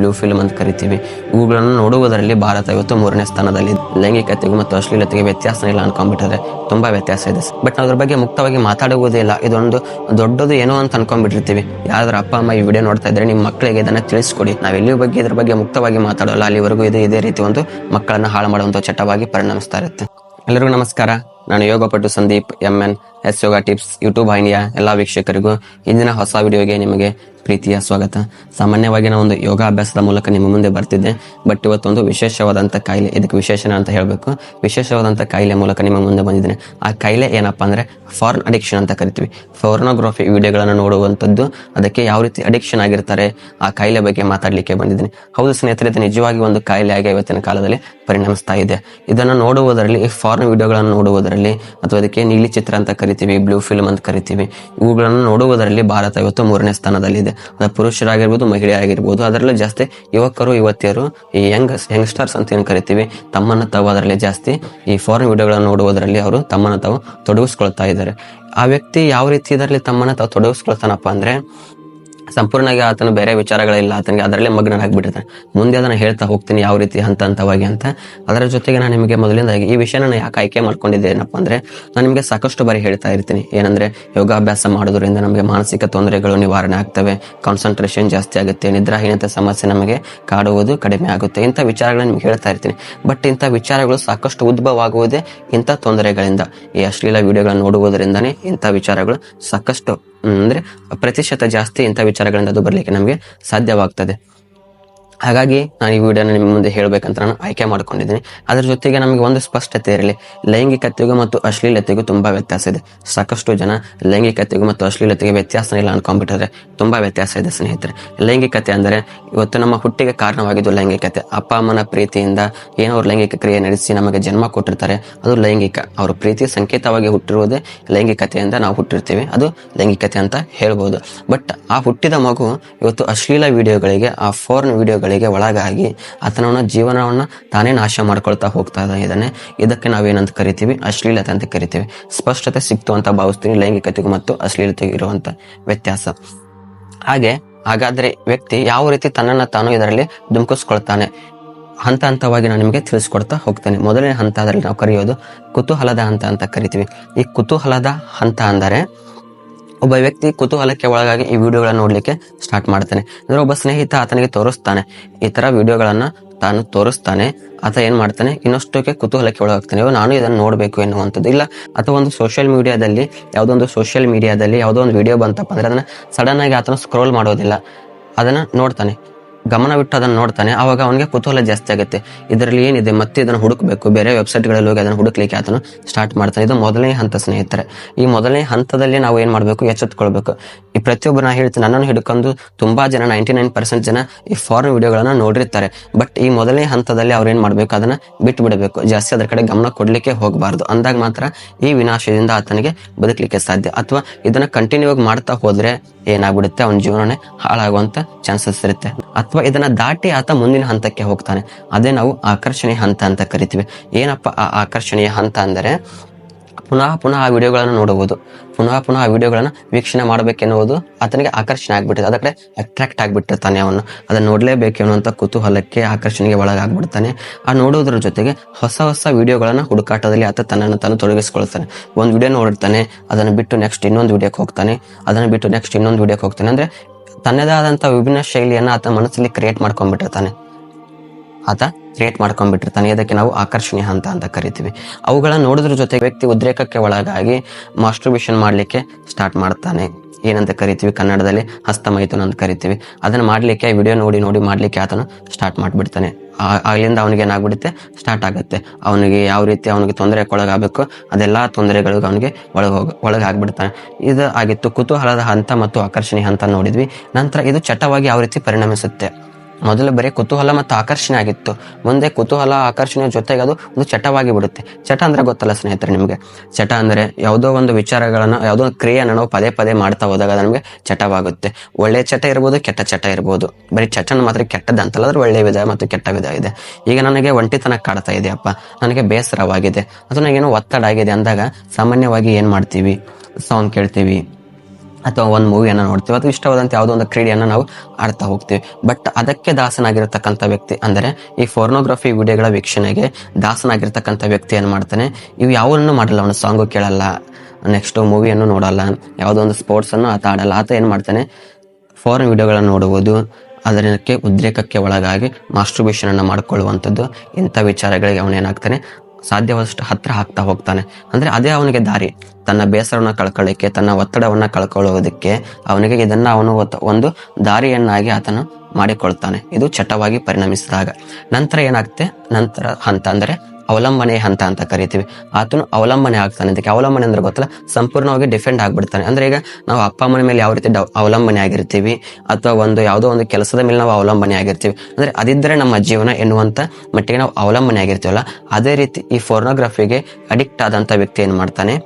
Blue film ಅಂತ ಕರಿತೀವಿ. ಇವುಗಳನ್ನು ನೋಡುವುದರಲ್ಲಿ ಭಾರತ ಇವತ್ತು ಮೂರನೇ ಸ್ಥಾನದಲ್ಲಿ ಲೈಂಗಿಕತೆಗೂ ಮತ್ತು ಅಶ್ಲೀಲತೆಗೆ ವ್ಯತ್ಯಾಸ ಇಲ್ಲ ಅನ್ಕೊಂಡ್ಬಿಟ್ರೆ ತುಂಬಾ ವ್ಯತ್ಯಾಸ ಇದೆ ಬಟ್ ಅದ್ರ ಬಗ್ಗೆ ಮುಕ್ತವಾಗಿ ಮಾತಾಡುವುದಿಲ್ಲ ಇದೊಂದು ದೊಡ್ಡದು ಏನೋ ಅಂತ ಅನ್ಕೊಂಡ್ಬಿಟ್ಟಿರ್ತೀವಿ. ಯಾರಾದ್ರೂ ಅಪ್ಪ, ಅಮ್ಮ ಈ ವಿಡಿಯೋ ನೋಡ್ತಾ ಇದ್ರೆ ನಿಮ್ಮ ಮಕ್ಕಳಿಗೆ ಇದನ್ನ ತಿಳಿಸ್ಕೊಡಿ. ನಾವು ಎಲ್ಲಿ ಬಗ್ಗೆ ಇದ್ರ ಬಗ್ಗೆ ಮುಕ್ತವಾಗಿ ಮಾತಾಡೋಲ್ಲ. ಅಲ್ಲಿವರೆಗೂ ಇದು, ಇದೇ ರೀತಿ ಒಂದು ಮಕ್ಕಳನ್ನ ಹಾಳು ಮಾಡುವಂತ ಚಟವಾಗಿ ಪರಿಣಮಿಸ್ತಾ ಇರುತ್ತೆ. ಎಲ್ಲರಿಗೂ ನಮಸ್ಕಾರ. ನಾನು ಯೋಗಪಟು Sandeep M N S yoga tips YouTube ವಾಹಿನಿಯ ಎಲ್ಲ ವೀಕ್ಷಕರಿಗೂ ಇಂದಿನ ಹೊಸ ವಿಡಿಯೋಗೆ ನಿಮಗೆ ಪ್ರೀತಿಯ ಸ್ವಾಗತ. ಸಾಮಾನ್ಯವಾಗಿ ನಾವು ಒಂದು ಯೋಗಾಭ್ಯಾಸದ ಮೂಲಕ ನಿಮ್ಮ ಮುಂದೆ ಬರ್ತಿದ್ದೆ, ಬಟ್ ಇವತ್ತೊಂದು ವಿಶೇಷವಾದಂಥ ಕಾಯಿಲೆ, ಇದಕ್ಕೆ ವಿಶೇಷಣ ಅಂತ ಹೇಳಬೇಕು. ವಿಶೇಷವಾದಂಥ ಕಾಯಿಲೆ ಮೂಲಕ ನಿಮ್ಮ ಮುಂದೆ ಬಂದಿದ್ದೇನೆ. ಆ ಕಾಯಿಲೆ ಏನಪ್ಪಾ ಅಂದರೆ ಫಾರ್ನ್ ಅಡಿಕ್ಷನ್ ಅಂತ ಕರಿತೀವಿ. ಫೋರ್ನೋಗ್ರಫಿ ವಿಡಿಯೋಗಳನ್ನು ನೋಡುವಂಥದ್ದು, ಅದಕ್ಕೆ ಯಾವ ರೀತಿ ಅಡಿಕ್ಷನ್ ಆಗಿರ್ತಾರೆ, ಆ ಕಾಯಿಲೆ ಬಗ್ಗೆ ಮಾತಾಡಲಿಕ್ಕೆ ಬಂದಿದ್ದೀನಿ. ಹೌದು ಸ್ನೇಹಿತರೆ ನಿಜವಾಗಿ ಒಂದು ಕಾಯಿಲೆಯಾಗಿ ಇವತ್ತಿನ ಕಾಲದಲ್ಲಿ ಪರಿಣಮಿಸ್ತಾ ಇದೆ. ಇದನ್ನು ನೋಡುವುದರಲ್ಲಿ ಫಾರಿನ್ ವಿಡಿಯೋಗಳನ್ನು ನೋಡುವುದರಲ್ಲಿ, ಅಥವಾ ಅದಕ್ಕೆ ನೀಲಿ ಚಿತ್ರ ಅಂತ ಕರಿತೀವಿ ಬ್ಲೂ ಫಿಲ್ಮ್ ಅಂತ ಕರಿತೀವಿ, ಇವುಗಳನ್ನು ನೋಡುವುದರಲ್ಲಿ ಭಾರತ ಇವತ್ತು ಮೂರನೇ ಸ್ಥಾನದಲ್ಲಿದೆ. ಅದು ಪುರುಷರಾಗಿರ್ಬೋದು, ಮಹಿಳೆಯಾಗಿರ್ಬೋದು, ಅದರಲ್ಲೂ ಜಾಸ್ತಿ ಯುವಕರು, ಯುವತಿಯರು, ಈ ಯಂಗ್ ಯಂಗ್ಸ್ಟರ್ಸ್ ಅಂತ ಏನು ಕರಿತೀವಿ, ತಮ್ಮನ್ನು ತಾವು ಅದರಲ್ಲಿ ಜಾಸ್ತಿ ಈ ಫಾರಿನ್ ವಿಡಿಯೋಗಳನ್ನು ನೋಡುವುದರಲ್ಲಿ ಅವರು ತಮ್ಮನ್ನು ತಾವು ತೊಡಗಿಸ್ಕೊಳ್ತಾ ಇದ್ದಾರೆ. ಆ ವ್ಯಕ್ತಿ ಯಾವ ರೀತಿ ಇದರಲ್ಲಿ ತಮ್ಮನ್ನು ತಾವು ತೊಡಗಿಸ್ಕೊಳ್ತಾನಪ್ಪ ಅಂದ್ರೆ ಸಂಪೂರ್ಣವಾಗಿ ಆತನು ಬೇರೆ ವಿಚಾರಗಳಿಲ್ಲ. ಆತನಿಗೆ ಅದರಲ್ಲೇ ಮಗ್ನನಾಗ್ಬಿಟ್ಟಿರ್ತಾನೆ ಮುಂದೆ ಅದನ್ನು ಹೇಳ್ತಾ ಹೋಗ್ತೀನಿ ಯಾವ ರೀತಿ ಹಂತ ಹಂತವಾಗಿ ಅಂತ. ಅದರ ಜೊತೆಗೆ ನಾನು ನಿಮಗೆ ಮೊದಲಿಂದಾಗಿ ಈ ವಿಷಯನ ನಾನು ಯಾಕೆ ಆಯ್ಕೆ ಮಾಡ್ಕೊಂಡಿದ್ದೇನಪ್ಪ ಅಂದ್ರೆ ನಾನು ನಿಮಗೆ ಸಾಕಷ್ಟು ಬಾರಿ ಹೇಳ್ತಾ ಇರ್ತೀನಿ. ಏನಂದ್ರೆ ಯೋಗಾಭ್ಯಾಸ ಮಾಡೋದ್ರಿಂದ ನಮಗೆ ಮಾನಸಿಕ ತೊಂದರೆಗಳು ನಿವಾರಣೆ ಆಗ್ತವೆ. ಕಾನ್ಸಂಟ್ರೇಷನ್ ಜಾಸ್ತಿ ಆಗುತ್ತೆ. ನಿದ್ರಾಹೀನತೆ ಸಮಸ್ಯೆ ನಮಗೆ ಕಾಡುವುದು ಕಡಿಮೆ ಆಗುತ್ತೆ. ಇಂಥ ವಿಚಾರಗಳನ್ನ ನಿಮ್ಗೆ ಹೇಳ್ತಾ ಇರ್ತೀನಿ. ಬಟ್ ಇಂಥ ವಿಚಾರಗಳು ಸಾಕಷ್ಟು ಉದ್ಭವ ಆಗುವುದೇ ಇಂಥ ತೊಂದರೆಗಳಿಂದ. ಈ ಅಶ್ಲೀಲ ವಿಡಿಯೋಗಳನ್ನು ನೋಡುವುದರಿಂದನೇ ಇಂಥ ವಿಚಾರಗಳು ಸಾಕಷ್ಟು ಅಂದ್ರೆ ಪ್ರತಿಶತ ಜಾಸ್ತಿ ಇಂಥ ವಿಚಾರಗಳಿಂದ ಅದು ಬರಲಿಕ್ಕೆ ನಮಗೆ ಸಾಧ್ಯವಾಗ್ತದೆ. ಹಾಗಾಗಿ ನಾನು ಈ ವಿಡಿಯೋನ ನಿಮ್ಮ ಮುಂದೆ ಹೇಳಬೇಕಂತ ನಾನು ಆಯ್ಕೆ ಮಾಡ್ಕೊಂಡಿದ್ದೀನಿ. ಅದರ ಜೊತೆಗೆ ನಮಗೆ ಒಂದು ಸ್ಪಷ್ಟತೆ ಇರಲಿ. ಲೈಂಗಿಕತೆಗೂ ಮತ್ತು ಅಶ್ಲೀಲತೆಗೂ ತುಂಬಾ ವ್ಯತ್ಯಾಸ ಇದೆ. ಸಾಕಷ್ಟು ಜನ ಲೈಂಗಿಕತೆಗೂ ಮತ್ತು ಅಶ್ಲೀಲತೆಗೆ ವ್ಯತ್ಯಾಸ ಇಲ್ಲ ಅನ್ಕೊಂಡ್ಬಿಟ್ಟಿದ್ರೆ ತುಂಬಾ ವ್ಯತ್ಯಾಸ ಇದೆ ಸ್ನೇಹಿತರೆ. ಲೈಂಗಿಕತೆ ಅಂದರೆ ಇವತ್ತು ನಮ್ಮ ಹುಟ್ಟಿಗೆ ಕಾರಣವಾಗಿದ್ದು ಲೈಂಗಿಕತೆ. ಅಪ್ಪ, ಅಮ್ಮನ ಪ್ರೀತಿಯಿಂದ ಏನೋ ಅವ್ರು ಲೈಂಗಿಕ ಕ್ರಿಯೆ ನಡೆಸಿ ನಮಗೆ ಜನ್ಮ ಕೊಟ್ಟಿರ್ತಾರೆ. ಅದು ಲೈಂಗಿಕ. ಅವ್ರ ಪ್ರೀತಿ ಸಂಕೇತವಾಗಿ ಹುಟ್ಟಿರುವುದೇ ಲೈಂಗಿಕತೆಯಿಂದ ನಾವು ಹುಟ್ಟಿರ್ತೀವಿ. ಅದು ಲೈಂಗಿಕತೆ ಅಂತ ಹೇಳ್ಬೋದು. ಬಟ್ ಆ ಹುಟ್ಟಿದ ಮಗು ಇವತ್ತು ಅಶ್ಲೀಲ ವಿಡಿಯೋಗಳಿಗೆ ಆ ಫೋರ್ನ್ ವಿಡಿಯೋಗಳಿಗೆ ಒಳಗಾಗಿ ಆತನ ಜೀವನವನ್ನ ತಾನೇ ನಾಶ ಮಾಡ್ಕೊಳ್ತಾ ಹೋಗ್ತಾ ಇದ್ದಾನೆ. ಇದಕ್ಕೆ ನಾವೇನಂತ ಕರಿತೀವಿ? ಅಶ್ಲೀಲತೆ ಅಂತ ಕರಿತೀವಿ. ಸ್ಪಷ್ಟತೆ ಸಿಕ್ತು ಅಂತ ಭಾವಿಸ್ತೀನಿ. ಲೈಂಗಿಕತೆಗೂ ಮತ್ತು ಅಶ್ಲೀಲತೆಗೂ ಇರುವಂತ ವ್ಯತ್ಯಾಸ. ಹಾಗೆ, ಹಾಗಾದ್ರೆ ವ್ಯಕ್ತಿ ಯಾವ ರೀತಿ ತನ್ನನ್ನ ತಾನು ಇದರಲ್ಲಿ ಧುಮುಕಿಸ್ಕೊಳ್ತಾನೆ? ಹಂತ ಹಂತವಾಗಿ ನಾನು ನಿಮಗೆ ತಿಳಿಸ್ಕೊಡ್ತಾ ಹೋಗ್ತೇನೆ. ಮೊದಲನೇ ಹಂತದಲ್ಲಿ ನಾವು ಕರೆಯೋದು ಕುತೂಹಲದ ಹಂತ ಅಂತ ಕರಿತೀವಿ. ಈ ಕುತೂಹಲದ ಹಂತ ಅಂದರೆ ಒಬ್ಬ ವ್ಯಕ್ತಿ ಕುತೂಹಲಕ್ಕೆ ಒಳಗಾಗಿ ಈ ವಿಡಿಯೋಗಳನ್ನು ನೋಡಲಿಕ್ಕೆ ಸ್ಟಾರ್ಟ್ ಮಾಡ್ತಾನೆ. ಅಂದ್ರೆ ಒಬ್ಬ ಸ್ನೇಹಿತ ಆತನಿಗೆ ತೋರಿಸ್ತಾನೆ. ಈ ಥರ ವಿಡಿಯೋಗಳನ್ನು ತಾನು ತೋರಿಸ್ತಾನೆ. ಆತ ಏನು ಮಾಡ್ತಾನೆ? ಇನ್ನಷ್ಟಕ್ಕೆ ಕುತೂಹಲಕ್ಕೆ ಒಳಗಾಗ್ತಾನೆ. "ಅಯ್ಯೋ, ನಾನು ಇದನ್ನ ನೋಡಬೇಕು ಎನ್ನುವಂಥದ್ದು. ಇಲ್ಲ ಅಥವಾ ಒಂದು ಸೋಷಿಯಲ್ ಮೀಡಿಯಾದಲ್ಲಿ ಯಾವುದೋ ಒಂದು ಸೋಷಿಯಲ್ ಮೀಡಿಯಾದಲ್ಲಿ ಯಾವುದೋ ಒಂದು ವಿಡಿಯೋ ಬಂತಪ್ಪ ಅಂದ್ರೆ ಅದನ್ನ ಸಡನ್ ಆಗಿ ಆತನ ಸ್ಕ್ರೋಲ್ ಮಾಡೋದಿಲ್ಲ. ಅದನ್ನ ನೋಡ್ತಾನೆ. ಗಮನವಿಟ್ಟು ಅದನ್ನ ನೋಡ್ತಾನೆ, ಅವಾಗ ಅವನಿಗೆ ಕುತೂಹಲ ಜಾಸ್ತಿ ಆಗುತ್ತೆ. ಇದರಲ್ಲಿ ಏನಿದೆ? ಮತ್ತೆ ಇದನ್ನ ಹುಡುಕಬೇಕು. ಬೇರೆ ವೆಬ್ಸೈಟ್ಗಳಲ್ಲಿ ಹೋಗಿ ಅದನ್ನ ಹುಡುಕ್ಲಿಕ್ಕೆ ಆತನು ಸ್ಟಾರ್ಟ್ ಮಾಡ್ತಾನೆ. ಇದು ಮೊದಲನೇ ಹಂತ ಸ್ನೇಹಿತರೆ. ಈ ಮೊದಲನೇ ಹಂತದಲ್ಲಿ ನಾವು ಏನ್ ಮಾಡಬೇಕು? ಎಚ್ಚೆತ್ಕೊಳ್ಬೇಕು. ಈ ಪ್ರತಿಯೊಬ್ಬರು ನಾ ಹೇಳ್ತೀನಿ, ನನ್ನನ್ನು ಹಿಡ್ಕೊಂಡು ತುಂಬಾ ಜನ ನೈಂಟಿ ನೈನ್ ಪರ್ಸೆಂಟ್ ಜನ ಈ ಫಾರಿನ್ ವಿಡಿಯೋಗಳನ್ನ ನೋಡಿರ್ತಾರೆ. ಬಟ್ ಈ ಮೊದಲನೇ ಹಂತದಲ್ಲಿ ಅವ್ರು ಏನ್ ಮಾಡ್ಬೇಕು? ಅದನ್ನ ಬಿಟ್ಟು ಬಿಡಬೇಕು ಜಾಸ್ತಿ ಅದರ ಕಡೆ ಗಮನ ಕೊಡ್ಲಿಕ್ಕೆ ಹೋಗಬಾರ್ದು. ಅಂದಾಗ ಮಾತ್ರ ಈ ವಿನಾಶದಿಂದ ಆತನಿಗೆ ಬದುಕಲಿಕ್ಕೆ ಸಾಧ್ಯ. ಅಥವಾ ಇದನ್ನ ಕಂಟಿನ್ಯೂ ಆಗಿ ಮಾಡ್ತಾ ಹೋದ್ರೆ ಏನಾಗ್ಬಿಡುತ್ತೆ? ಅವನ ಜೀವನನೇ ಹಾಳಾಗುವಂತ ಚಾನ್ಸಸ್ ಇರುತ್ತೆ. ಅಥವಾ ಇದನ್ನ ದಾಟಿ ಆತ ಮುಂದಿನ ಹಂತಕ್ಕೆ ಹೋಗ್ತಾನೆ. ಅದೇ ನಾವು ಆಕರ್ಷಣೀಯ ಹಂತ ಅಂತ ಕರಿತೀವಿ. ಏನಪ್ಪ ಆ ಆಕರ್ಷಣೆಯ ಹಂತ ಅಂದರೆ ಪುನಃ ಪುನಃ ಆ ವಿಡಿಯೋಗಳನ್ನು ನೋಡುವುದು ಪುನಃ ಪುನಃ ಆ ವಿಡಿಯೋಗಳನ್ನು ವೀಕ್ಷಣೆ ಮಾಡಬೇಕೆನ್ನುವುದು ಆತನಿಗೆ ಆಕರ್ಷಣೆ ಆಗಿಬಿಟ್ಟಿದೆ. ಅದ ಕಡೆ ಅಟ್ರಾಕ್ಟ್ ಆಗಿಬಿಟ್ಟಿರ್ತಾನೆ ಅವನು. ಅದನ್ನು ನೋಡಲೇಬೇಕು ಅನ್ನುವಂಥ ಕುತೂಹಲಕ್ಕೆ ಆಕರ್ಷಣೆಗೆ ಒಳಗಾಗ್ಬಿಡ್ತಾನೆ. ಆ ನೋಡೋದ್ರ ಜೊತೆಗೆ ಹೊಸ ಹೊಸ ವಿಡಿಯೋಗಳನ್ನು ಹುಡುಕಾಟದಲ್ಲಿ ಆತ ತನ್ನನ್ನು ತಾನು ತೊಡಗಿಸ್ಕೊಳ್ತಾನೆ. ಒಂದು ವಿಡಿಯೋ ನೋಡಿರ್ತಾನೆ, ಅದನ್ನು ಬಿಟ್ಟು ನೆಕ್ಸ್ಟ್ ಇನ್ನೊಂದು ವಿಡಿಯೋಕ್ಕೆ ಹೋಗ್ತಾನೆ, ಅದನ್ನು ಬಿಟ್ಟು ನೆಕ್ಸ್ಟ್ ಇನ್ನೊಂದು ವಿಡಿಯೋಕ್ಕೆ ಹೋಗ್ತಾನೆ. ಅಂದ್ರೆ ತನ್ನದೇ ಆದಂಥ ವಿಭಿನ್ನ ಶೈಲಿಯನ್ನ ಆತ ಮನಸ್ಸಲ್ಲಿ ಕ್ರಿಯೇಟ್ ಮಾಡ್ಕೊಂಡ್ಬಿಟ್ಟಿರ್ತಾನೆ. ಆತ ಕ್ರಿಯೇಟ್ ಮಾಡ್ಕೊಂಡ್ಬಿಟ್ಟಿರ್ತಾನೆ. ಇದಕ್ಕೆ ನಾವು ಆಕರ್ಷಣೀಯ ಹಂತ ಅಂತ ಕರಿತೀವಿ. ಅವುಗಳನ್ನ ನೋಡಿದ್ರ ಜೊತೆ ವ್ಯಕ್ತಿ ಉದ್ರೇಕಕ್ಕೆ ಒಳಗಾಗಿ ಮಾಸ್ಟ್ರಿಬ್ಯೂಷನ್ ಮಾಡ್ಲಿಕ್ಕೆ ಸ್ಟಾರ್ಟ್ ಮಾಡ್ತಾನೆ. ಏನಂತ ಕರಿತೀವಿ? ಕನ್ನಡದಲ್ಲಿ ಹಸ್ತಮೈಥುನ ಅಂತ ಕರಿತೀವಿ. ಅದನ್ನ ಮಾಡ್ಲಿಕ್ಕೆ ವಿಡಿಯೋ ನೋಡಿ ನೋಡಿ ಮಾಡ್ಲಿಕ್ಕೆ ಆತನು ಸ್ಟಾರ್ಟ್ ಮಾಡ್ಬಿಡ್ತಾನೆ. ಅಲ್ಲಿಂದ ಅವನಿಗೆ ಏನಾಗ್ಬಿಡುತ್ತೆ? ಸ್ಟಾರ್ಟ್ ಆಗುತ್ತೆ. ಅವನಿಗೆ ಯಾವ ರೀತಿ ಅವನಿಗೆ ತೊಂದರೆ ಒಳಗಾಗಬೇಕು ಅದೆಲ್ಲಾ ತೊಂದರೆಗಳಿಗೂ ಅವನಿಗೆ ಒಳಗೆ ಹೋಗ, ಒಳಗಾಗ್ಬಿಡ್ತಾನೆ. ಇದು ಆಗಿತ್ತು ಕುತೂಹಲದ ಹಂತ ಮತ್ತು ಆಕರ್ಷಣೀಯ ಹಂತ ನೋಡಿದ್ವಿ. ನಂತರ ಇದು ಚಟವಾಗಿ ಯಾವ ರೀತಿ ಪರಿಣಮಿಸುತ್ತೆ? ಮೊದಲು ಬರೀ ಕುತೂಹಲ ಮತ್ತು ಆಕರ್ಷಣೆ ಆಗಿತ್ತು. ಮುಂದೆ ಕುತೂಹಲ, ಆಕರ್ಷಣೆ ಜೊತೆಗೆ ಅದು ಒಂದು ಚಟವಾಗಿ ಬಿಡುತ್ತೆ. ಚಟ ಅಂದ್ರೆ ಗೊತ್ತಲ್ಲ ಸ್ನೇಹಿತರೆ ನಿಮಗೆ? ಚಟ ಅಂದ್ರೆ ಯಾವುದೋ ಒಂದು ವಿಚಾರಗಳನ್ನು, ಯಾವುದೋ ಒಂದು ಕ್ರಿಯೆಯನ್ನು ನಾವು ಪದೇ ಪದೇ ಮಾಡ್ತಾ ಹೋದಾಗ ಅದು ನಮಗೆ ಚಟವಾಗುತ್ತೆ. ಒಳ್ಳೆ ಚಟ ಇರ್ಬೋದು, ಕೆಟ್ಟ ಚಟ ಇರ್ಬೋದು. ಬರೀ ಚಟನ ಮಾತ್ರ ಕೆಟ್ಟದ್ದು ಅಂತಲ್ಲ ಅದ್ರ ಒಳ್ಳೆ ವಿಧ ಮತ್ತು ಕೆಟ್ಟ ವಿಧ ಇದೆ. ಈಗ ನನಗೆ ಒಂಟಿತನ ಕಾಡ್ತಾ ಇದೆಯಪ್ಪ. ನನಗೆ ಬೇಸರವಾಗಿದೆ. ಅಥವಾ ನನಗೇನೋ ಒತ್ತಡ ಆಗಿದೆ ಅಂದಾಗ ಸಾಮಾನ್ಯವಾಗಿ ಏನು ಮಾಡ್ತೀವಿ? ಸಾಂಗ್ ಕೇಳ್ತೀವಿ. ಅಥವಾ ಒಂದು ಮೂವಿಯನ್ನು ನೋಡ್ತೀವಿ, ಅಥವಾ ಇಷ್ಟವಾದಂಥ ಯಾವುದೋ ಒಂದು ಕ್ರೀಡೆಯನ್ನು ನಾವು ಆಡ್ತಾ ಹೋಗ್ತೀವಿ. ಬಟ್ ಅದಕ್ಕೆ ದಾಸನಾಗಿರತಕ್ಕಂಥ ವ್ಯಕ್ತಿ ಅಂದರೆ ಈ ಫೋರ್ನೋಗ್ರಫಿ ವಿಡಿಯೋಗಳ ವೀಕ್ಷಣೆಗೆ ದಾಸನಾಗಿರ್ತಕ್ಕಂಥ ವ್ಯಕ್ತಿ ಏನು ಮಾಡ್ತಾನೆ, ಇವು ಯಾವನ್ನೂ ಮಾಡಲ್ಲ, ಅವನು ಸಾಂಗು ಕೇಳಲ್ಲ ನೆಕ್ಸ್ಟು ಮೂವಿಯನ್ನು ನೋಡಲ್ಲ, ಯಾವುದೋ ಒಂದು ಸ್ಪೋರ್ಟ್ಸನ್ನು ಆತ ಆಡಲ್ಲ. ಆತ ಏನು ಮಾಡ್ತಾನೆ ಫಾರಿನ್ ವಿಡಿಯೋಗಳನ್ನು ನೋಡುವುದು ಅದರಕ್ಕೆ ಉದ್ರೇಕಕ್ಕೆ ಒಳಗಾಗಿ ಮಾಸ್ಟ್ರುಬೇಷನ್ ಅನ್ನು ಮಾಡಿಕೊಳ್ಳುವಂಥದ್ದು ಇಂಥ ವಿಚಾರಗಳಿಗೆ ಅವನೇನಾಗ್ತಾನೆ ಸಾಧ್ಯವಾದಷ್ಟು ಹತ್ರ ಹಾಕ್ತಾ ಹೋಗ್ತಾನೆ. ಅಂದ್ರೆ ಅದೇ ಅವನಿಗೆ ದಾರಿ. ತನ್ನ ಬೇಸರವನ್ನು ಕಳ್ಕೊಳ್ಳಿಕ್ಕೆ, ತನ್ನ ಒತ್ತಡವನ್ನ ಕಳ್ಕೊಳ್ಳೋದಕ್ಕೆ ಅವನಿಗೆ ಇದನ್ನ ಅವನು ಒಂದು ದಾರಿಯನ್ನಾಗಿ ಆತನು ಮಾಡಿಕೊಳ್ತಾನೆ. ಇದು ಚಟವಾಗಿ ಪರಿಣಮಿಸಿದಾಗ ನಂತರ ಏನಾಗುತ್ತೆ? ನಂತರ ಅಂತ ಅಂದ್ರೆ ಅವಲಂಬನೆ ಹಂತ ಅಂತ ಕರಿತೀವಿ. ಆತನು ಅವಲಂಬನೆ ಆಗ್ತಾನೆ. ಅದಕ್ಕೆ ಅವಲಂಬನೆ ಅಂದ್ರೆ ಗೊತ್ತಲ್ಲ? ಸಂಪೂರ್ಣವಾಗಿ ಡಿಫೆಂಡ್ ಆಗ್ಬಿಡ್ತಾನೆ. ಅಂದ್ರೆ ಈಗ ನಾವು ಅಪ್ಪ ಅಮ್ಮನ ಮೇಲೆ ಯಾವ ರೀತಿ ಅವಲಂಬನೆ ಆಗಿರ್ತೀವಿ, ಅಥವಾ ಒಂದು ಯಾವುದೋ ಒಂದು ಕೆಲಸದ ಮೇಲೆ ನಾವು ಅವಲಂಬನೆ ಆಗಿರ್ತೀವಿ, ಅಂದ್ರೆ ಅದಿದ್ದರೆ ನಮ್ಮ ಜೀವನ ಎನ್ನುವಂತ ಮಟ್ಟಿಗೆ ನಾವು ಅವಲಂಬನೆ ಆಗಿರ್ತೀವಲ್ಲ, ಅದೇ ರೀತಿ ಈ ಫೋರ್ನೋಗ್ರಫಿಗೆ ಅಡಿಕ್ಟ್ ಆದಂತ ವ್ಯಕ್ತಿ ಏನ್ ಮಾಡ್ತಾನೆ?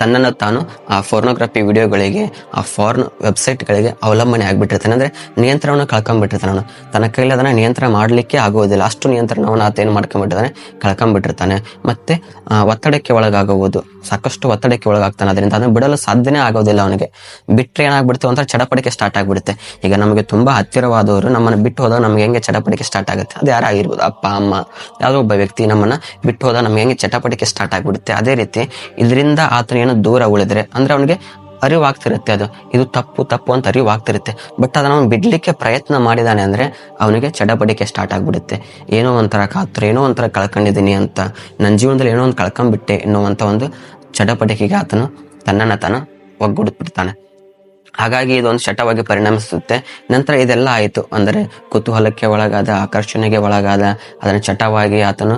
ತನ್ನನ್ನು ತಾನು ಆ ಫೋರ್ನೋಗ್ರಫಿ ವಿಡಿಯೋಗಳಿಗೆ, ಆ ಫಾರ್ನ್ ವೆಬ್ಸೈಟ್ಗಳಿಗೆ ಅವಲಂಬನೆ ಆಗಿಬಿಟ್ಟಿರ್ತಾನೆ. ಅಂದ್ರೆ ನಿಯಂತ್ರಣವನ್ನು ಕಳ್ಕೊಂಡ್ಬಿಟ್ಟಿರ್ತಾನೆ ಅವನು. ತನ್ನ ಕೈಲಿ ಅದನ್ನ ನಿಯಂತ್ರಣ ಮಾಡಲಿಕ್ಕೆ ಆಗೋದಿಲ್ಲ ಅಷ್ಟು ನಿಯಂತ್ರಣವನ್ನು ಆತ ಏನು ಮಾಡ್ಕೊಂಡ್ಬಿಟ್ಟಿರ್ತಾನೆ ಕಳ್ಕೊಂಡ್ಬಿಟ್ಟಿರ್ತಾನೆ. ಮತ್ತೆ ಒತ್ತಡಕ್ಕೆ ಒಳಗಾಗುವುದು. ಸಾಕಷ್ಟು ಒತ್ತಡಕ್ಕೆ ಒಳಗಾಗ್ತಾನೆ. ಅದರಿಂದ ಅದನ್ನು ಬಿಡಲು ಸಾಧ್ಯನೇ ಆಗೋದಿಲ್ಲ ಅವನಿಗೆ. ಬಿಟ್ಟರೆ ಏನಾಗ್ಬಿಡ್ತು ಅಂತ ಚಡಪಡಿಕೆ ಸ್ಟಾರ್ಟ್ ಆಗಿಬಿಡುತ್ತೆ. ಈಗ ನಮಗೆ ತುಂಬಾ ಹತ್ತಿರವಾದವರು ನಮ್ಮನ್ನು ಬಿಟ್ಟು ಹೋದಾಗ ನಮ್ಗೆ ಹೆಂಗೆ ಚಟಪಟಿಕೆ ಸ್ಟಾರ್ಟ್ ಆಗುತ್ತೆ? ಅದು ಯಾರಾಗಿರ್ಬೋದು ಅಪ್ಪ, ಅಮ್ಮ, ಯಾವುದೋ ಒಬ್ಬ ವ್ಯಕ್ತಿ ನಮ್ಮನ್ನ ಬಿಟ್ಟು ಹೋದಾಗ ನಮ್ಗೆ ಹೆಂಗೆ ಚಟಪಟಿಕೆ ಸ್ಟಾರ್ಟ್ ಆಗ್ಬಿಡುತ್ತೆ? ಅದೇ ರೀತಿ, ಇದರಿಂದ ಆತನ ಏನು ದೂರ ಉಳಿದ್ರೆ ಅಂದ್ರೆ ಅವನಿಗೆ ಅರಿವಾಗ್ತಿರುತ್ತೆ ಅದು. ಇದು ತಪ್ಪು ತಪ್ಪು ಅಂತ ಅರಿವಾಗ್ತಿರುತ್ತೆ. ಬಟ್ ಅದನ್ನ ಅವ್ನು ಬಿಡ್ಲಿಕ್ಕೆ ಪ್ರಯತ್ನ ಮಾಡಿದಾನೆ ಅಂದ್ರೆ ಅವನಿಗೆ ಚಡಪಡಿಕೆ ಸ್ಟಾರ್ಟ್ ಆಗ್ಬಿಡುತ್ತೆ. ಏನೋ ಒಂಥರ ಕಾತ್ರ, ಏನೋ ಒಂಥರ ಕಳ್ಕೊಂಡಿದ್ದೀನಿ ಅಂತ ನನ್ನ ಜೀವನದಲ್ಲಿ ಏನೋ ಒಂದು ಕಳ್ಕೊಂಬಿಟ್ಟೆ ಎನ್ನುವಂತ ಒಂದು ಚಡಪಟಿಕೆಗೆ ಆತನು ತನ್ನನ್ನ ತಾನು ಒಗ್ಗೂಡ್ಬಿಡ್ತಾನೆ. ಹಾಗಾಗಿ ಇದೊಂದು ಚಟವಾಗಿ ಪರಿಣಮಿಸುತ್ತೆ. ನಂತರ ಇದೆಲ್ಲ ಆಯಿತು. ಅಂದರೆ ಕುತೂಹಲಕ್ಕೆ ಒಳಗಾದ, ಆಕರ್ಷಣೆಗೆ ಒಳಗಾದ, ಅದನ್ನು ಚಟವಾಗಿ ಆತನು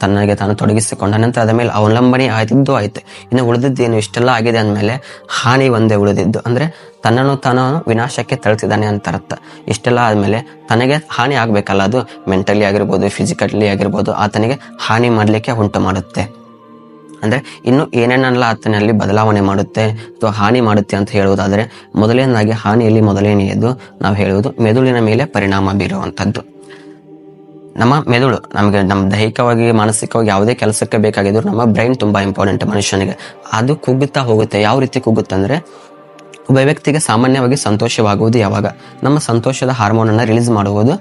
ತನ್ನಗೆ ತಾನು ತೊಡಗಿಸಿಕೊಂಡ. ನಂತರ ಅದ ಮೇಲೆ ಅವಲಂಬನೆ ಆಯ್ತಿದ್ದು ಆಯಿತು. ಇನ್ನು ಏನು ಇಷ್ಟೆಲ್ಲ ಆಗಿದೆ ಅಂದಮೇಲೆ ಹಾನಿ ಒಂದೇ ಉಳಿದಿದ್ದು. ಅಂದರೆ ತನ್ನನ್ನು ತಾನು ವಿನಾಶಕ್ಕೆ ತಳ್ತಿದ್ದಾನೆ ಅಂತ ಅರ್ಥ. ಇಷ್ಟೆಲ್ಲ ಆದಮೇಲೆ ತನಗೆ ಹಾನಿ ಆಗಬೇಕಲ್ಲ, ಅದು ಮೆಂಟಲಿ ಆಗಿರ್ಬೋದು, ಫಿಸಿಕಲಿ ಆಗಿರ್ಬೋದು, ಆತನಿಗೆ ಹಾನಿ ಮಾಡಲಿಕ್ಕೆ ಉಂಟು ಮಾಡುತ್ತೆ. ಅಂದ್ರೆ ಇನ್ನು ಏನೇನೆಲ್ಲ ಆತನಲ್ಲಿ ಬದಲಾವಣೆ ಮಾಡುತ್ತೆ ಅಥವಾ ಹಾನಿ ಮಾಡುತ್ತೆ ಅಂತ ಹೇಳುವುದಾದರೆ ಮೊದಲನೇದಾಗಿ ಹಾನಿಯಲ್ಲಿ ಮೊದಲನೆಯದು ನಾವು ಹೇಳುವುದು ಮೆದುಳಿನ ಮೇಲೆ ಪರಿಣಾಮ ಬೀರುವಂಥದ್ದು. ನಮ್ಮ ಮೆದುಳು ನಮಗೆ ನಮ್ಮ ದೈಹಿಕವಾಗಿ, ಮಾನಸಿಕವಾಗಿ ಯಾವುದೇ ಕೆಲಸಕ್ಕೆ ಬೇಕಾಗಿದ್ರು ನಮ್ಮ ಬ್ರೈನ್ ತುಂಬಾ ಇಂಪಾರ್ಟೆಂಟ್ ಮನುಷ್ಯನಿಗೆ. ಅದು ಕುಗ್ಗುತ್ತಾ ಹೋಗುತ್ತೆ. ಯಾವ ರೀತಿ ಕುಗ್ಗುತ್ತೆ ಅಂದ್ರೆ ಒಬ್ಬ ವ್ಯಕ್ತಿಗೆ ಸಾಮಾನ್ಯವಾಗಿ ಸಂತೋಷವಾಗುವುದು ಯಾವಾಗ? ನಮ್ಮ ಸಂತೋಷದ ಹಾರ್ಮೋನ್ ಅನ್ನ ರಿಲೀಸ್ ಮಾಡುವುದು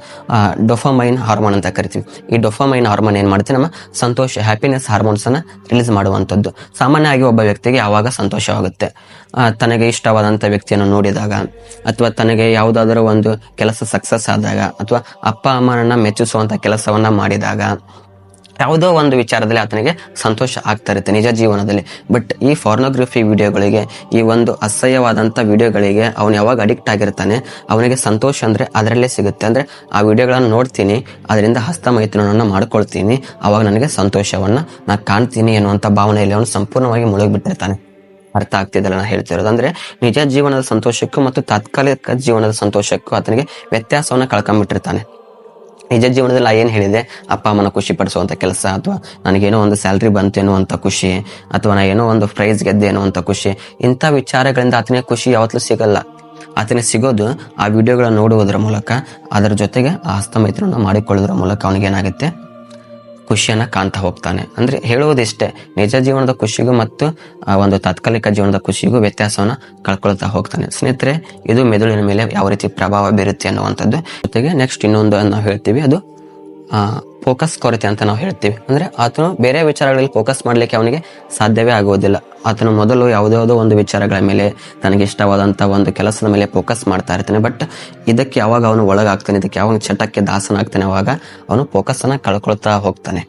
ಡೊಫಮೈನ್ ಹಾರ್ಮೋನ್ ಅಂತ ಕರಿತೀವಿ. ಈ ಡೊಫಮೈನ್ ಹಾರ್ಮೋನ್ ಏನು ಮಾಡುತ್ತೆ ನಮ್ಮ ಸಂತೋಷ ಹ್ಯಾಪಿನೆಸ್ ಹಾರ್ಮೋನ್ಸ್ ಅನ್ನ ರಿಲೀಸ್ ಮಾಡುವಂಥದ್ದು. ಸಾಮಾನ್ಯವಾಗಿ ಒಬ್ಬ ವ್ಯಕ್ತಿಗೆ ಯಾವಾಗ ಸಂತೋಷವಾಗುತ್ತೆ? ತನಗೆ ಇಷ್ಟವಾದಂಥ ವ್ಯಕ್ತಿಯನ್ನು ನೋಡಿದಾಗ, ಅಥವಾ ತನಗೆ ಯಾವುದಾದರೂ ಒಂದು ಕೆಲಸ ಸಕ್ಸಸ್ ಆದಾಗ, ಅಥವಾ ಅಪ್ಪ, ಅಮ್ಮನನ್ನ ಮೆಚ್ಚಿಸುವಂತ ಕೆಲಸವನ್ನ ಮಾಡಿದಾಗ ಯಾವುದೋ ಒಂದು ವಿಚಾರದಲ್ಲಿ ಆತನಿಗೆ ಸಂತೋಷ ಆಗ್ತಾ ಇರುತ್ತೆ ನಿಜ ಜೀವನದಲ್ಲಿ. ಬಟ್ ಈ ಫಾರ್ನೋಗ್ರಫಿ ವಿಡಿಯೋಗಳಿಗೆ ಈ ಒಂದು ಅಸಹ್ಯವಾದಂಥ ವಿಡಿಯೋಗಳಿಗೆ ಅವನು ಯಾವಾಗ ಅಡಿಕ್ಟ್ ಆಗಿರ್ತಾನೆ, ಅವನಿಗೆ ಸಂತೋಷ ಅಂದರೆ ಅದರಲ್ಲೇ ಸಿಗುತ್ತೆ. ಅಂದರೆ ಆ ವಿಡಿಯೋಗಳನ್ನು ನೋಡ್ತೀನಿ, ಅದರಿಂದ ಹಸ್ತಮೈಥುನವನ್ನು ಮಾಡ್ಕೊಳ್ತೀನಿ, ಅವಾಗ ನನಗೆ ಸಂತೋಷವನ್ನು ನಾನು ಕಾಣ್ತೀನಿ ಅನ್ನುವಂಥ ಭಾವನೆಯಲ್ಲಿ ಅವನು ಸಂಪೂರ್ಣವಾಗಿ ಮುಳುಗಿಬಿಟ್ಟಿರ್ತಾನೆ. ಅರ್ಥ ಆಗ್ತಿದ್ದಲ್ಲ ನಾನು ಹೇಳ್ತಿರೋದು? ಅಂದ್ರೆ ನಿಜ ಜೀವನದ ಸಂತೋಷಕ್ಕೂ ಮತ್ತು ತಾತ್ಕಾಲಿಕ ಜೀವನದ ಸಂತೋಷಕ್ಕೂ ಆತನಿಗೆ ವ್ಯತ್ಯಾಸವನ್ನು ಕಳ್ಕೊಂಡ್ಬಿಟ್ಟಿರ್ತಾನೆ ನಿಜ ಜೀವನದಲ್ಲಿ ಏನು ಹೇಳಿದೆ? ಅಪ್ಪ ಅಮ್ಮನ ಖುಷಿ ಪಡಿಸುವಂಥ ಕೆಲಸ ಅಥವಾ ನನಗೇನೋ ಒಂದು ಸ್ಯಾಲ್ರಿ ಬಂತು ಅನ್ನುವಂಥ ಖುಷಿ ಅಥವಾ ನಾನು ಏನೋ ಒಂದು ಪ್ರೈಸ್ ಗೆದ್ದೆ ಅನ್ನುವಂಥ ಖುಷಿ, ಇಂಥ ವಿಚಾರಗಳಿಂದ ಆತನೇ ಖುಷಿ ಯಾವತ್ತೂ ಸಿಗಲ್ಲ. ಆತನಿಗೆ ಸಿಗೋದು ಆ ವಿಡಿಯೋಗಳನ್ನ ನೋಡುವುದರ ಮೂಲಕ, ಅದರ ಜೊತೆಗೆ ಆ ಹಸ್ತಮೈತ್ರವನ್ನು ಮಾಡಿಕೊಳ್ಳೋದ್ರ ಮೂಲಕ ಅವನಿಗೆ ಏನಾಗುತ್ತೆ ಖುಷಿಯನ್ನ ಕಾಣ್ತಾ ಹೋಗ್ತಾನೆ. ಅಂದ್ರೆ ಹೇಳುವುದಿಷ್ಟೇ, ನಿಜ ಜೀವನದ ಖುಷಿಗೂ ಮತ್ತು ಒಂದು ತಾತ್ಕಾಲಿಕ ಜೀವನದ ಖುಷಿಗೂ ವ್ಯತ್ಯಾಸವನ್ನ ಕಳ್ಕೊಳ್ತಾ ಹೋಗ್ತಾನೆ. ಸ್ನೇಹಿತರೆ, ಇದು ಮೆದುಳಿನ ಮೇಲೆ ಯಾವ ರೀತಿ ಪ್ರಭಾವ ಬೀರುತ್ತೆ ಅನ್ನುವಂಥದ್ದು ಜೊತೆಗೆ ನೆಕ್ಸ್ಟ್ ಇನ್ನೊಂದು ನಾವು ಹೇಳ್ತೀವಿ, ಅದು ಫೋಕಸ್ ಕೊರತೆ ಅಂತ ನಾವು ಹೇಳ್ತೀವಿ. ಅಂದ್ರೆ ಆತನು ಬೇರೆ ವಿಚಾರಗಳಲ್ಲಿ ಫೋಕಸ್ ಮಾಡ್ಲಿಕ್ಕೆ ಅವನಿಗೆ ಸಾಧ್ಯವೇ ಆಗುವುದಿಲ್ಲ. ಆತನು ಮೊದಲು ಯಾವುದ್ಯಾವುದೋ ಒಂದು ವಿಚಾರಗಳ ಮೇಲೆ ತನಗೆ ಇಷ್ಟವಾದಂಥ ಒಂದು ಕೆಲಸದ ಮೇಲೆ ಫೋಕಸ್ ಮಾಡ್ತಾ ಇರ್ತಾನೆ. ಬಟ್ ಇದಕ್ಕೆ ಯಾವಾಗ ಅವನು ಒಳಗಾಗ್ತಾನೆ, ಇದಕ್ಕೆ ಯಾವಾಗ ಚಟಕ್ಕೆ ದಾಸನಾಗ್ತಾನೆ ಅವಾಗ ಅವನು ಫೋಕಸನ್ನು ಕಳ್ಕೊಳ್ತಾ ಹೋಗ್ತಾನೆ.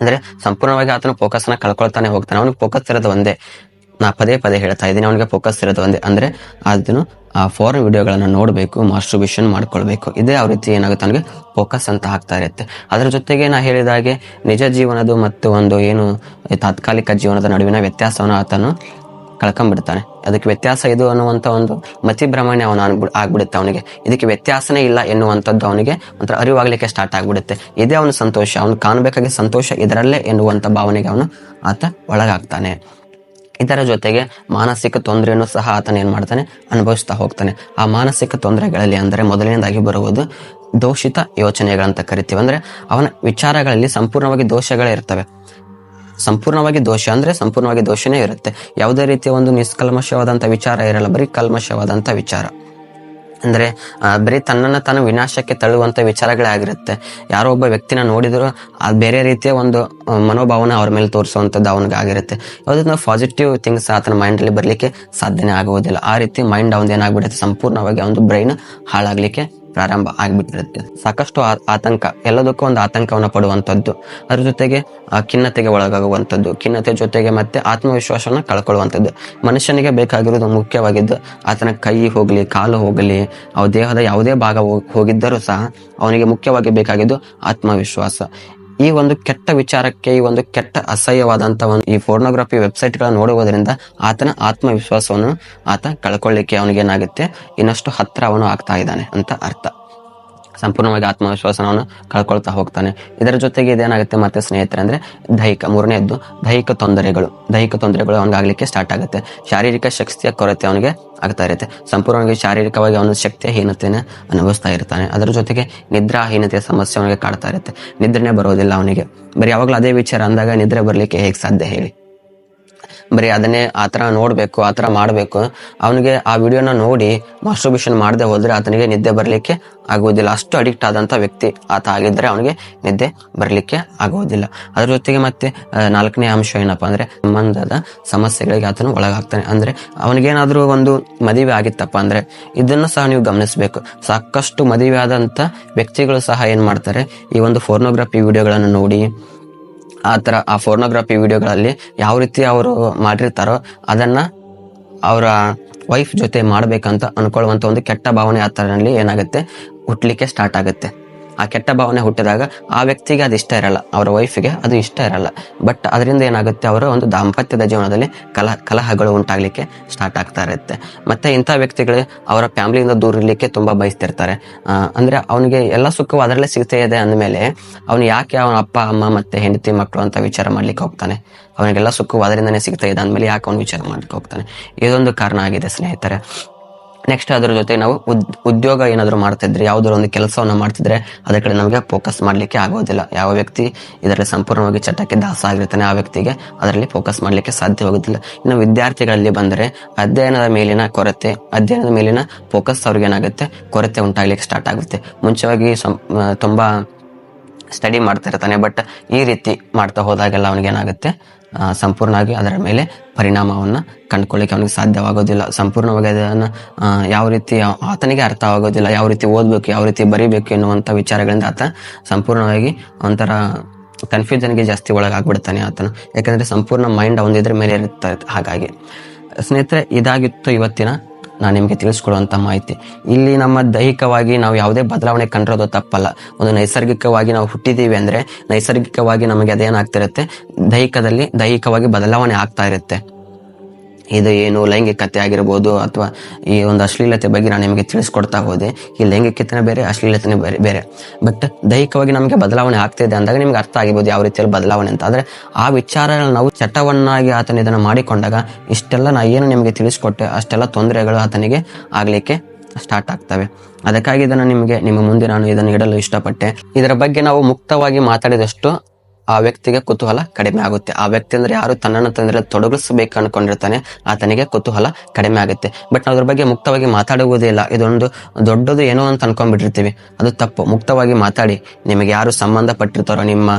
ಅಂದ್ರೆ ಸಂಪೂರ್ಣವಾಗಿ ಆತನು ಫೋಕಸನ್ನು ಕಳ್ಕೊಳ್ತಾನೆ ಹೋಗ್ತಾನೆ. ಅವನಿಗೆ ಫೋಕಸ್ ಇರೋದು ಒಂದೇ. ನಾ ಪದೇ ಪದೇ ಹೇಳ್ತಾ ಇದ್ದೀನಿ. ಅವನಿಗೆ ಫೋಕಸ್ ಇರೋದು ಒಂದೇ ಅಂದರೆ ಅದನ್ನು ಆ ಫಾರಿನ್ ವಿಡಿಯೋಗಳನ್ನು ನೋಡಬೇಕು ಮಾಸ್ಟ್ರಿಬ್ಯೂಷನ್ ಮಾಡ್ಕೊಳ್ಬೇಕು. ಇದೇ ಯಾವ ರೀತಿ ಏನಾಗುತ್ತೆ ಅವನಿಗೆ ಫೋಕಸ್ ಅಂತ ಆಗ್ತಾ ಇರುತ್ತೆ. ಅದರ ಜೊತೆಗೆ ನಾ ಹೇಳಿದ ಹಾಗೆ ನಿಜ ಜೀವನದ ಮತ್ತು ಒಂದು ಏನು ತಾತ್ಕಾಲಿಕ ಜೀವನದ ನಡುವಿನ ವ್ಯತ್ಯಾಸವನ್ನು ಆತನು ಕಳ್ಕೊಂಡ್ಬಿಡ್ತಾನೆ. ಅದಕ್ಕೆ ವ್ಯತ್ಯಾಸ ಇದು ಅನ್ನುವಂಥ ಒಂದು ಮತಿಭ್ರಮಣೆ ಅವನು ಅನ್ಬಿಡ್ ಆಗ್ಬಿಡುತ್ತೆ ಅವನಿಗೆ. ಇದಕ್ಕೆ ವ್ಯತ್ಯಾಸನೇ ಇಲ್ಲ ಎನ್ನುವಂಥದ್ದು ಅವನಿಗೆ ಒಂಥರ ಅರಿವಾಗಲಿಕ್ಕೆ ಸ್ಟಾರ್ಟ್ ಆಗ್ಬಿಡುತ್ತೆ. ಇದೇ ಅವನು ಸಂತೋಷ. ಅವನು ಕಾಣಬೇಕಾಗಿ ಸಂತೋಷ ಇದರಲ್ಲೇ ಎನ್ನುವಂಥ ಭಾವನೆಗೆ ಅವನು ಆತ ಒಳಗಾಗ್ತಾನೆ. ಇದರ ಜೊತೆಗೆ ಮಾನಸಿಕ ತೊಂದರೆಯನ್ನು ಸಹ ಆತನ ಏನು ಮಾಡ್ತಾನೆ? ಅನುಭವಿಸ್ತಾ ಹೋಗ್ತಾನೆ. ಆ ಮಾನಸಿಕ ತೊಂದರೆಗಳಲ್ಲಿ ಅಂದರೆ ಮೊದಲನೇದಾಗಿ ಬರುವುದು ದೋಷಿತ ಯೋಚನೆಗಳಂತ ಕರಿತೀವಿ. ಅಂದರೆ ಅವನ ವಿಚಾರಗಳಲ್ಲಿ ಸಂಪೂರ್ಣವಾಗಿ ದೋಷಗಳೇ ಇರ್ತವೆ. ಸಂಪೂರ್ಣವಾಗಿ ದೋಷ ಅಂದರೆ ಸಂಪೂರ್ಣವಾಗಿ ದೋಷನೇ ಇರುತ್ತೆ. ಯಾವುದೇ ರೀತಿಯ ಒಂದು ನಿಷ್ಕಲ್ಮಶವಾದಂಥ ವಿಚಾರ ಇರಲ್ಲ, ಬರೀ ಕಲ್ಮಶವಾದಂಥ ವಿಚಾರ. ಅಂದ್ರೆ ಬರೀ ತನ್ನನ್ನು ತಾನು ವಿನಾಶಕ್ಕೆ ತಳ್ಳುವಂತ ವಿಚಾರಗಳೇ ಆಗಿರುತ್ತೆ. ಯಾರೋ ಒಬ್ಬ ವ್ಯಕ್ತಿನ ನೋಡಿದ್ರು ಅದು ಬೇರೆ ರೀತಿಯ ಒಂದು ಮನೋಭಾವನ ಅವ್ರ ಮೇಲೆ ತೋರಿಸುವಂಥದ್ದು ಅವನಿಗೆ ಆಗಿರುತ್ತೆ. ಪಾಸಿಟಿವ್ ಥಿಂಗ್ಸ್ ಆತನ ಮೈಂಡಲ್ಲಿ ಬರಲಿಕ್ಕೆ ಸಾಧ್ಯನೇ ಆಗುವುದಿಲ್ಲ ಆ ರೀತಿ ಮೈಂಡ್ ಅವನ್ ಏನಾಗ್ಬಿಡುತ್ತೆ? ಸಂಪೂರ್ಣವಾಗಿ ಅವನ ಬ್ರೈನ್ ಹಾಳಾಗ್ಲಿಕ್ಕೆ ಪ್ರಾರಂಭ ಆಗಿಬಿಟ್ಟಿರುತ್ತೆ. ಸಾಕಷ್ಟು ಆತಂಕ, ಎಲ್ಲದಕ್ಕೂ ಒಂದು ಆತಂಕವನ್ನು ಪಡುವಂಥದ್ದು. ಅದ್ರ ಜೊತೆಗೆ ಖಿನ್ನತೆಗೆ ಒಳಗಾಗುವಂಥದ್ದು. ಖಿನ್ನತೆ ಜೊತೆಗೆ ಮತ್ತೆ ಆತ್ಮವಿಶ್ವಾಸವನ್ನು ಕಳ್ಕೊಳ್ಳುವಂಥದ್ದು. ಮನುಷ್ಯನಿಗೆ ಬೇಕಾಗಿರೋದು ಮುಖ್ಯವಾಗಿದ್ದು, ಆತನ ಕೈ ಹೋಗಲಿ, ಕಾಲು ಹೋಗಲಿ, ಅವ ದೇಹದ ಯಾವುದೇ ಭಾಗ ಹೋಗ್- ಹೋಗಿದ್ದರೂ ಸಹ ಅವನಿಗೆ ಮುಖ್ಯವಾಗಿ ಬೇಕಾಗಿದ್ದು ಆತ್ಮವಿಶ್ವಾಸ. ಈ ಒಂದು ಕೆಟ್ಟ ವಿಚಾರಕ್ಕೆ, ಈ ಒಂದು ಕೆಟ್ಟ ಅಸಹ್ಯವಾದಂತ ಒಂದು ಈ ಫೋರ್ನೋಗ್ರಫಿ ವೆಬ್ಸೈಟ್ಗಳನ್ನ ನೋಡುವುದರಿಂದ ಆತನ ಆತ್ಮವಿಶ್ವಾಸವನ್ನು ಆತ ಕಳ್ಕೊಳ್ಳಿಕ್ಕೆ ಅವನಿಗೇನಾಗುತ್ತೆ? ಇನ್ನಷ್ಟು ಹತ್ರ ಅವನು ಆಗ್ತಾ ಇದ್ದಾನೆ ಅಂತ ಅರ್ಥ. ಸಂಪೂರ್ಣವಾಗಿ ಆತ್ಮವಿಶ್ವಾಸವನ್ನು ಕಳ್ಕೊಳ್ತಾ ಹೋಗ್ತಾನೆ. ಇದರ ಜೊತೆಗೆ ಇದೇನಾಗುತ್ತೆ ಮತ್ತೆ ಸ್ನೇಹಿತರೆ ಅಂದ್ರೆ ದೈಹಿಕ ಮೂರನೇದ್ದು ದೈಹಿಕ ತೊಂದರೆಗಳು ದೈಹಿಕ ತೊಂದರೆಗಳು ಅವನಿಗಾಗಲಿಕ್ಕೆ ಸ್ಟಾರ್ಟ್ ಆಗುತ್ತೆ. ಶಾರೀರಿಕ ಶಕ್ತಿಯ ಕೊರತೆ ಅವನಿಗೆ ಆಗ್ತಾ ಇರುತ್ತೆ. ಸಂಪೂರ್ಣವಾಗಿ ಶಾರೀರಿಕವಾಗಿ ಅವನ ಶಕ್ತಿಯ ಹೀನತೆಯನ್ನು ಅನುಭವಿಸ್ತಾ ಇರ್ತಾನೆ. ಅದರ ಜೊತೆಗೆ ನಿದ್ರಾಹೀನತೆಯ ಸಮಸ್ಯೆ ಅವನಿಗೆ ಕಾಡ್ತಾ ಇರುತ್ತೆ. ನಿದ್ರೆನೇ ಬರೋದಿಲ್ಲ ಅವನಿಗೆ. ಬರೀ ಯಾವಾಗಲೂ ಅದೇ ವಿಚಾರ ಅಂದಾಗ ನಿದ್ರೆ ಬರಲಿಕ್ಕೆ ಹೇಗೆ ಸಾಧ್ಯ ಹೇಳಿ. ಬರೀ ಅದನ್ನೇ ಆ ಥರ ನೋಡಬೇಕು, ಆ ಥರ ಮಾಡಬೇಕು. ಅವನಿಗೆ ಆ ವಿಡಿಯೋನ ನೋಡಿ ಮಾಸ್ಟ್ರಬ್ಯೂಷನ್ ಮಾಡದೆ ಹೋದರೆ ಆತನಿಗೆ ನಿದ್ದೆ ಬರಲಿಕ್ಕೆ ಆಗುವುದಿಲ್ಲ. ಅಷ್ಟು ಅಡಿಕ್ಟ್ ಆದಂಥ ವ್ಯಕ್ತಿ ಆತ ಆಗಿದ್ದರೆ ಅವನಿಗೆ ನಿದ್ದೆ ಬರಲಿಕ್ಕೆ ಆಗುವುದಿಲ್ಲ. ಅದ್ರ ಜೊತೆಗೆ ಮತ್ತೆ ನಾಲ್ಕನೇ ಅಂಶ ಏನಪ್ಪಾ ಅಂದ್ರೆ ಸಂಬಂಧದ ಸಮಸ್ಯೆಗಳಿಗೆ ಆತನು ಒಳಗಾಗ್ತಾನೆ. ಅಂದ್ರೆ ಅವನಿಗೇನಾದರೂ ಒಂದು ಮದುವೆ ಆಗಿತ್ತಪ್ಪ ಅಂದ್ರೆ ಇದನ್ನು ಸಹ ನೀವು ಗಮನಿಸಬೇಕು. ಸಾಕಷ್ಟು ಮದುವೆ ಆದಂಥ ವ್ಯಕ್ತಿಗಳು ಸಹ ಏನು ಮಾಡ್ತಾರೆ, ಈ ಒಂದು ಫೋರ್ನೋಗ್ರಫಿ ವಿಡಿಯೋಗಳನ್ನು ನೋಡಿ ಆ ಥರ ಆ ಫೋರ್ನೋಗ್ರಫಿ ವಿಡಿಯೋಗಳಲ್ಲಿ ಯಾವ ರೀತಿ ಅವರು ಮಾಡಿರ್ತಾರೋ ಅದನ್ನು ಅವರ ವೈಫ್ ಜೊತೆ ಮಾಡಬೇಕಂತ ಅನ್ಕೊಳ್ಳುವಂಥ ಒಂದು ಕೆಟ್ಟ ಭಾವನೆ ಆ ಥರನಲ್ಲಿ ಏನಾಗುತ್ತೆ? ಹುಟ್ಟಲಿಕ್ಕೆ ಸ್ಟಾರ್ಟ್ ಆಗುತ್ತೆ. ಆ ಕೆಟ್ಟ ಭಾವನೆ ಹುಟ್ಟಿದಾಗ ಆ ವ್ಯಕ್ತಿಗೆ ಅದು ಇಷ್ಟ ಇರಲ್ಲ, ಅವರ ವೈಫಿಗೆ ಅದು ಇಷ್ಟ ಇರಲ್ಲ. ಬಟ್ ಅದರಿಂದ ಏನಾಗುತ್ತೆ? ಅವರ ಒಂದು ದಾಂಪತ್ಯದ ಜೀವನದಲ್ಲಿ ಕಲ ಕಲಹಗಳು ಉಂಟಾಗಲಿಕ್ಕೆ ಸ್ಟಾರ್ಟ್ ಆಗ್ತಾ ಇರುತ್ತೆ. ಮತ್ತೆ ಇಂಥ ವ್ಯಕ್ತಿಗಳು ಅವರ ಫ್ಯಾಮಿಲಿಯಿಂದ ದೂರ ಇರಲಿಕ್ಕೆ ತುಂಬಾ ಬಯಸ್ತಿರ್ತಾರೆ. ಅಂದರೆ ಅಂದ್ರೆ ಅವನಿಗೆ ಎಲ್ಲ ಸುಖವು ಅದರಲ್ಲೇ ಸಿಗ್ತಾ ಇದೆ ಅಂದಮೇಲೆ ಅವನು ಯಾಕೆ ಅವನ ಅಪ್ಪ, ಅಮ್ಮ ಮತ್ತೆ ಹೆಂಡತಿ ಮಕ್ಕಳು ಅಂತ ವಿಚಾರ ಮಾಡ್ಲಿಕ್ಕೆ ಹೋಗ್ತಾನೆ? ಅವನಿಗೆಲ್ಲ ಸುಖವು ಅದರಿಂದನೇ ಸಿಗ್ತಾ ಇದೆ ಅಂದಮೇಲೆ ಯಾಕೆ ಅವನು ವಿಚಾರ ಮಾಡ್ಲಿಕ್ಕೆ ಹೋಗ್ತಾನೆ? ಇದೊಂದು ಕಾರಣ ಆಗಿದೆ ಸ್ನೇಹಿತರೆ. ನೆಕ್ಸ್ಟ್ ಅದ್ರ ಜೊತೆ ನಾವು ಉದ್, ಉದ್ಯೋಗ ಏನಾದರೂ ಮಾಡ್ತಿದ್ರೆ, ಯಾವ್ದಾದ್ರು ಒಂದು ಕೆಲಸವನ್ನು ಮಾಡ್ತಿದ್ರೆ, ಅದರ ಕಡೆ ನಮಗೆ ಫೋಕಸ್ ಮಾಡಲಿಕ್ಕೆ ಆಗೋದಿಲ್ಲ. ಯಾವ ವ್ಯಕ್ತಿ ಇದರಲ್ಲಿ ಸಂಪೂರ್ಣವಾಗಿ ಚಟಕ್ಕೆ ದಾಸ ಆಗಿರ್ತಾನೆ ಆ ವ್ಯಕ್ತಿಗೆ ಅದರಲ್ಲಿ ಫೋಕಸ್ ಮಾಡಲಿಕ್ಕೆ ಸಾಧ್ಯವಾಗುತ್ತಿಲ್ಲ ಇನ್ನು ವಿದ್ಯಾರ್ಥಿಗಳಲ್ಲಿ ಬಂದರೆ, ಅಧ್ಯಯನದ ಮೇಲಿನ ಕೊರತೆ, ಅಧ್ಯಯನದ ಮೇಲಿನ ಫೋಕಸ್ ಅವ್ರಿಗೆ ಏನಾಗುತ್ತೆ ಕೊರತೆ ಉಂಟಾಗ್ಲಿಕ್ಕೆ ಸ್ಟಾರ್ಟ್ ಆಗುತ್ತೆ. ಮುಂಚೆವಾಗಿ ಸಂ ತುಂಬಾ ಸ್ಟಡಿ ಮಾಡ್ತಾ ಇರ್ತಾನೆ ಬಟ್ ಈ ರೀತಿ ಮಾಡ್ತಾ ಹೋದಾಗೆಲ್ಲ ಅವನಿಗೆ ಏನಾಗುತ್ತೆ ಸಂಪೂರ್ಣವಾಗಿ ಅದರ ಮೇಲೆ ಪರಿಣಾಮವನ್ನು ಕಂಡುಕೊಳ್ಳಿಕ್ಕೆ ಅವನಿಗೆ ಸಾಧ್ಯವಾಗೋದಿಲ್ಲ. ಸಂಪೂರ್ಣವಾಗಿ ಅದನ್ನು ಯಾವ ರೀತಿ ಆತನಿಗೆ ಅರ್ಥವಾಗೋದಿಲ್ಲ ಯಾವ ರೀತಿ ಓದಬೇಕು, ಯಾವ ರೀತಿ ಬರಿಬೇಕು ಎನ್ನುವಂಥ ವಿಚಾರಗಳಿಂದ ಆತ ಸಂಪೂರ್ಣವಾಗಿ ಒಂಥರ ಕನ್ಫ್ಯೂಷನ್ಗೆ ಜಾಸ್ತಿ ಒಳಗಾಗ್ಬಿಡ್ತಾನೆ ಆತನು. ಯಾಕಂದರೆ ಸಂಪೂರ್ಣ ಮೈಂಡ್ ಅವನಿದ್ರ ಮೇಲೆ ಇರುತ್ತೆ ಹಾಗಾಗಿ. ಸ್ನೇಹಿತರೆ, ಇದಾಗಿತ್ತು ಇವತ್ತಿನ ನಾನು ನಿಮಗೆ ತಿಳಿಸ್ಕೊಡುವಂಥ ಮಾಹಿತಿ. ಇಲ್ಲಿ ನಮ್ಮ ದೈಹಿಕವಾಗಿ ನಾವು ಯಾವುದೇ ಬದಲಾವಣೆ ಕಂಡಿರೋದು ತಪ್ಪಲ್ಲ. ಒಂದು ನೈಸರ್ಗಿಕವಾಗಿ ನಾವು ಹುಟ್ಟಿದ್ದೀವಿ ಅಂದರೆ ನೈಸರ್ಗಿಕವಾಗಿ ನಮಗೆ ಅದೇನಾಗ್ತಿರುತ್ತೆ? ದೈಹಿಕದಲ್ಲಿ ದೈಹಿಕವಾಗಿ ಬದಲಾವಣೆ ಆಗ್ತಾ ಇರುತ್ತೆ. ಇದು ಏನು ಲೈಂಗಿಕತೆ ಆಗಿರ್ಬೋದು ಅಥವಾ ಈ ಒಂದು ಅಶ್ಲೀಲತೆ ಬಗ್ಗೆ ನಾನು ನಿಮಗೆ ತಿಳಿಸ್ಕೊಡ್ತಾ ಹೋದೆ. ಈ ಲೈಂಗಿಕತೆನೇ ಬೇರೆ, ಅಶ್ಲೀಲತೆನೇ ಬೇರೆ ಬೇರೆ. ಬಟ್ ದೈಹಿಕವಾಗಿ ನಮಗೆ ಬದಲಾವಣೆ ಆಗ್ತಿದೆ ಅಂದಾಗ ನಿಮ್ಗೆ ಅರ್ಥ ಆಗಿರ್ಬೋದು ಯಾವ ರೀತಿಯಲ್ಲಿ ಬದಲಾವಣೆ ಅಂತ. ಆದರೆ ಆ ವಿಚಾರ ನಾವು ಚಟವನ್ನಾಗಿ ಆತನ ಇದನ್ನು ಮಾಡಿಕೊಂಡಾಗ ಇಷ್ಟೆಲ್ಲ ನಾ ಏನು ನಿಮಗೆ ತಿಳಿಸ್ಕೊಟ್ಟೆ, ಅಷ್ಟೆಲ್ಲ ತೊಂದರೆಗಳು ಆತನಿಗೆ ಆಗಲಿಕ್ಕೆ ಸ್ಟಾರ್ಟ್ ಆಗ್ತವೆ. ಅದಕ್ಕಾಗಿ ಇದನ್ನು ನಿಮಗೆ, ನಿಮ್ಮ ಮುಂದೆ ನಾನು ಇದನ್ನು ಇಡಲು ಇಷ್ಟಪಟ್ಟೆ. ಇದರ ಬಗ್ಗೆ ನಾವು ಮುಕ್ತವಾಗಿ ಮಾತಾಡಿದಷ್ಟು ಆ ವ್ಯಕ್ತಿಗೆ ಕುತೂಹಲ ಕಡಿಮೆ ಆಗುತ್ತೆ. ಆ ವ್ಯಕ್ತಿ ಅಂದ್ರೆ ಯಾರು? ತನ್ನನ್ನು ತಂದ್ರೆ ತೊಡಗಿಸಬೇಕು ಅನ್ಕೊಂಡಿರ್ತಾನೆ. ಆತನಿಗೆ ಕುತೂಹಲ ಕಡಿಮೆ ಆಗುತ್ತೆ. ಬಟ್ ಅದ್ರ ಬಗ್ಗೆ ಮುಕ್ತವಾಗಿ ಮಾತಾಡುವುದೇ ಇಲ್ಲ. ಇದೊಂದು ದೊಡ್ಡದು ಏನೋ ಅಂತ ಅನ್ಕೊಂಡ್ಬಿಟ್ಟಿರ್ತೀವಿ. ಅದು ತಪ್ಪು. ಮುಕ್ತವಾಗಿ ಮಾತಾಡಿ. ನಿಮಗೆ ಯಾರು ಸಂಬಂಧಪಟ್ಟಿರ್ತಾರೋ, ನಿಮ್ಮ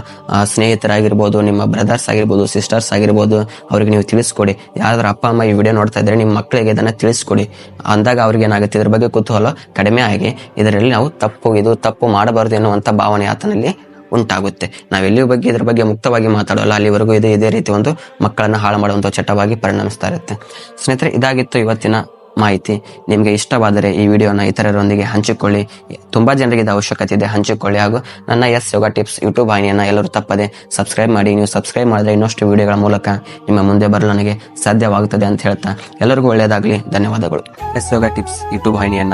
ಸ್ನೇಹಿತರಾಗಿರ್ಬೋದು, ನಿಮ್ಮ ಬ್ರದರ್ಸ್ ಆಗಿರ್ಬೋದು ಸಿಸ್ಟರ್ಸ್ ಆಗಿರ್ಬೋದು, ಅವ್ರಿಗೆ ನೀವು ತಿಳಿಸ್ಕೊಡಿ. ಯಾರಾದ್ರೂ ಅಪ್ಪ, ಅಮ್ಮ ಈ ವಿಡಿಯೋ ನೋಡ್ತಾ ಇದ್ರೆ ನಿಮ್ಮ ಮಕ್ಕಳಿಗೆ ಇದನ್ನ ತಿಳಿಸ್ಕೊಡಿ. ಅಂದಾಗ ಅವ್ರಿಗೆ ಏನಾಗುತ್ತೆ? ಇದ್ರ ಬಗ್ಗೆ ಕುತೂಹಲ ಕಡಿಮೆ ಆಗಿ ಇದರಲ್ಲಿ ನಾವು ತಪ್ಪು, ಇದು ತಪ್ಪು ಮಾಡಬಾರದು ಎನ್ನುವಂಥ ಭಾವನೆ ಆತನಲ್ಲಿ ಉಂಟಾಗುತ್ತೆ. ನಾವೆಲ್ಲಿಯ ಬಗ್ಗೆ ಇದ್ರ ಬಗ್ಗೆ ಮುಕ್ತವಾಗಿ ಮಾತಾಡೋಲ್ಲ. ಅಲ್ಲಿವರೆಗೂ ಇದು ಇದೇ ರೀತಿ ಒಂದು ಮಕ್ಕಳನ್ನ ಹಾಳು ಮಾಡುವಂಥ ಚಟವಾಗಿ ಪರಿಣಮಿಸ್ತಾ ಇರುತ್ತೆ. ಸ್ನೇಹಿತರೆ, ಇದಾಗಿತ್ತು ಇವತ್ತಿನ ಮಾಹಿತಿ. ನಿಮಗೆ ಇಷ್ಟವಾದರೆ ಈ ವಿಡಿಯೋನ ಇತರರೊಂದಿಗೆ ಹಂಚಿಕೊಳ್ಳಿ. ತುಂಬಾ ಜನರಿಗೆ ಇದು ಅವಶ್ಯಕತೆ ಇದೆ, ಹಂಚಿಕೊಳ್ಳಿ. ಹಾಗೂ ನನ್ನ ಎಸ್ ಯೋಗ ಟಿಪ್ಸ್ ಯೂಟ್ಯೂಬ್ ವಾಹಿನಿಯನ್ನು ಎಲ್ಲರೂ ತಪ್ಪದೆ ಸಬ್ಸ್ಕ್ರೈಬ್ ಮಾಡಿ. ನೀವು ಸಬ್ಸ್ಕ್ರೈಬ್ ಮಾಡಿದ್ರೆ ಇನ್ನಷ್ಟು ವಿಡಿಯೋಗಳ ಮೂಲಕ ನಿಮ್ಮ ಮುಂದೆ ಬರಲು ನನಗೆ ಸಾಧ್ಯವಾಗುತ್ತದೆ ಅಂತ ಹೇಳ್ತಾ ಎಲ್ಲರಿಗೂ ಒಳ್ಳೆಯದಾಗಲಿ. ಧನ್ಯವಾದಗಳು. ಎಸ್ ಯೋಗ ಟಿಪ್ಸ್ ಯೂಟ್ಯೂಬ್ ವಾಹಿನಿಯನ್ನ